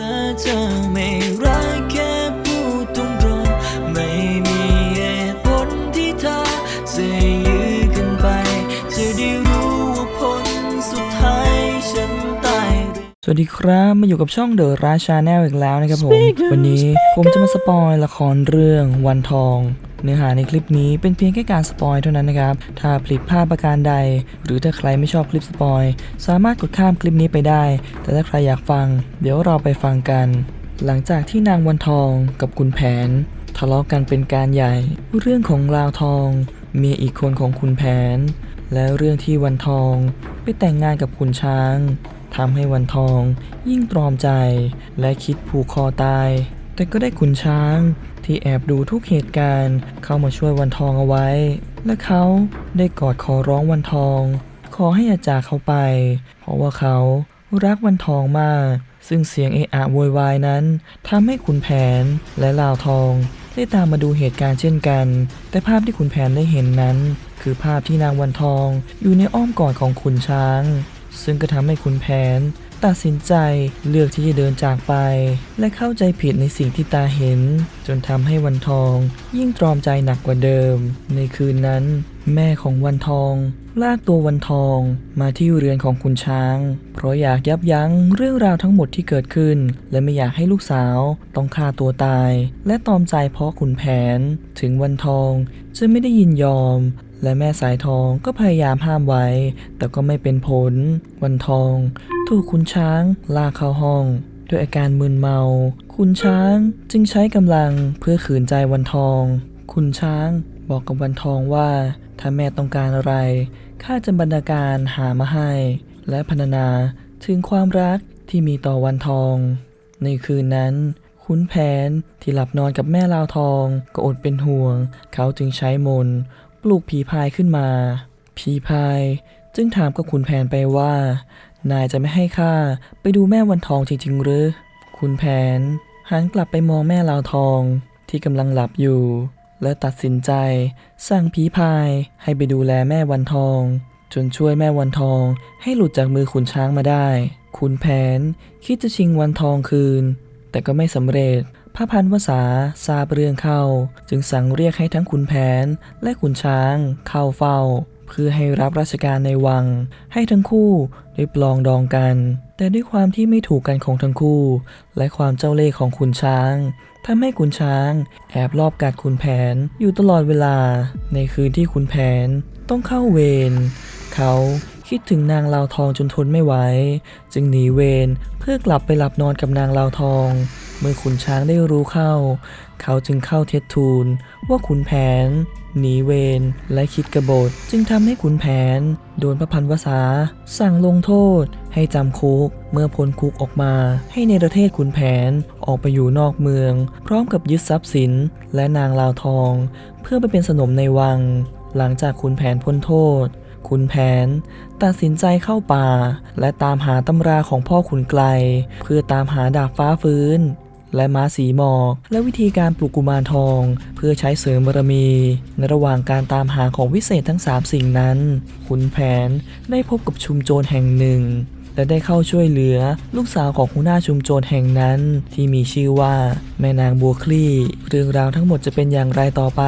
ถ้าเธอไม่รักแค่พูดตรงๆไม่มีเหตุผลที่เธอจะยื้อกันไป จะได้รู้ว่าผลสุดท้ายฉันตายหรือ สวัสดีครับมาอยู่กับช่องเดอะราชาแนลอีกแล้วนะครับผม วันนี้ผมจะมาสปอยละครเรื่องวันทอง เนื้อหาในคลิปนี้เป็นเพียงแค่การสปอยเท่านั้นนะครับ ถ้าผลิตภาพประการใด หรือถ้าใครไม่ชอบคลิปสปอยสามารถกดข้ามคลิปนี้ไปได้ แต่ถ้าใครอยากฟัง เดี๋ยวเราไปฟังกัน หลังจากที่นางวันทองกับคุณแผน ทะเลาะกันเป็นการใหญ่ เรื่องของลาวทอง เมียอีกคนของคุณแผน และเรื่องที่วันทองไปแต่งงานกับคุณช้างทำให้วันทองยิ่งตรอมใจ และคิดผูกคอตาย แต่ก็ได้ขุนช้างที่แอบดูทุกเหตุการณ์เข้ามาช่วยวันทองเอาไว้ และเขาได้กอดขอร้องวันทอง ขอให้อาจากเขาไป เพราะว่าเขารักวันทองมาก ซึ่งเสียงเอะอะโวยวายนั้นทำให้ขุนแผนและลาวทอง ได้ตามมาดูเหตุการณ์เช่นกัน แต่ภาพที่ขุนแผนได้เห็นนั้น คือภาพที่นางวันทองอยู่ในอ้อมกอดของขุนช้าง ซึ่งก็ทำให้ขุนแผน ตัดสินใจเลือกที่จะเดินจากไป และเข้าใจผิดในสิ่งที่ตาเห็น จนทำให้วันทอง ยิ่งตรอมใจหนักกว่าเดิม ในคืนนั้น แม่ของวันทอง ลากตัววันทองมาที่เรือนของคุณช้าง เพราะอยากยับยั้งเรื่องราวทั้งหมดที่เกิดขึ้น และไม่อยากให้ลูกสาวต้องฆ่าตัวตาย และตอมใจเพราะขุนแผน ถึงวันทองจะไม่ได้ยินยอมและแม่สายทองก็พยายามห้ามไว้ แต่ก็ไม่เป็นผล วันทอง ถูกคุณช้างลากเข้าห้อง ด้วยอาการมึนเมาคุณช้างจึงใช้กำลังเพื่อขืนใจวันทองคุณช้างบอกกับวันทองว่า ถ้าแม่ต้องการอะไรข้าจะบรรณาการหามาให้ และพรรณนาถึงความรักที่มีต่อวันทอง ในคืนนั้นขุนแผนที่หลับนอนกับแม่ลาวทองก็อดเป็นห่วง เขาจึงใช้มนปลุกผีพายขึ้นมา ผีพายจึงถามกับขุนแผนไปว่า นายจะไม่ให้ข้าไปดูแม่วันทองจริงๆหรือขุนแผนหันกลับไปมองแม่ลาวทองที่กำลังหลับอยู่ และตัดสินใจ สั่งผีพายให้ไปดูแลแม่วันทอง จนช่วยแม่วันทองให้หลุดจากมือขุนช้างมาได้ขุนแผนคิดจะชิงวันทองคืน แต่ก็ไม่สำเร็จ พระพันวษาทราบเรื่องเข้า จึงสั่งเรียกให้ทั้งขุนแผนและขุนช้างเข้าเฝ้า เพื่อให้รับราชการในวัง ให้ทั้งคู่ได้ปลองดองกัน แต่ด้วยความที่ไม่ถูกกันของทั้งคู่ และความเจ้าเล่ห์ของขุนช้างทำให้ขุนช้าง แอบลอบกัดขุนแผนอยู่ตลอดเวลา ในคืนที่ขุนแผนต้องเข้าเวรเขาคิดถึงนางลาวทองจนทนไม่ไหว จึงหนีเวรเพื่อกลับไปหลับนอนกับนางลาวทอง เมื่อขุนช้างได้รู้เข้า เขาจึงเข้าเท็จทูล ว่าขุนแผน หนีเวรและคิดกบฏจึงทำให้ขุนแผน โดนพระพันวษา สั่งลงโทษ ให้จำคุก เมื่อพ้นคุกออกมา ให้ในประเทศขุนแผนออกไปอยู่นอกเมือง พร้อมกับยึดทรัพย์สินและนางลาวทอง เพื่อไปเป็นสนมในวัง หลังจากขุนแผนพ้นโทษขุนแผน ตัดสินใจเข้าป่า และตามหาตำราของพ่อขุนไกล เพื่อตามหาดาบฟ้าฟื้น และม้าสีหมอกและวิธีการปลุกกุมารทอง เพื่อใช้เสริมบารมี ในระหว่างการตามหาของวิเศษทั้ง 3 สิ่งนั้นขุนแผนได้พบกับชุมโจรแห่งหนึ่ง และได้เข้าช่วยเหลือ ลูกสาวของหัวหน้าชุมโจรแห่งนั้น ที่มีชื่อว่า แม่นางบัวคลี่ เรื่องราวทั้งหมดจะเป็นอย่างไรต่อไป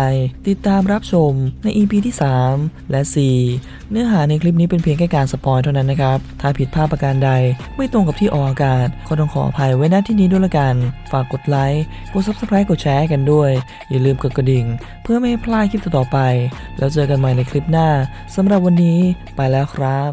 ติดตามรับชมใน EP ที่ 3 และ 4 เนื้อหาในคลิปนี้เป็นเพียงแค่การสปอยเท่านั้นนะครับ ถ้าผิดพลาดประการใด ไม่ตรงกับที่ออกอากาศก็ต้องขออภัยไว้ณที่นี้ด้วยละกัน ฝากกดไลค์กด subscribe กดแชร์กันด้วย อย่าลืมกดกระดิ่ง เพื่อไม่ให้พลาดคลิปต่อไป แล้วเจอกันใหม่ในคลิปหน้าสำหรับวันนี้ไปแล้วครับ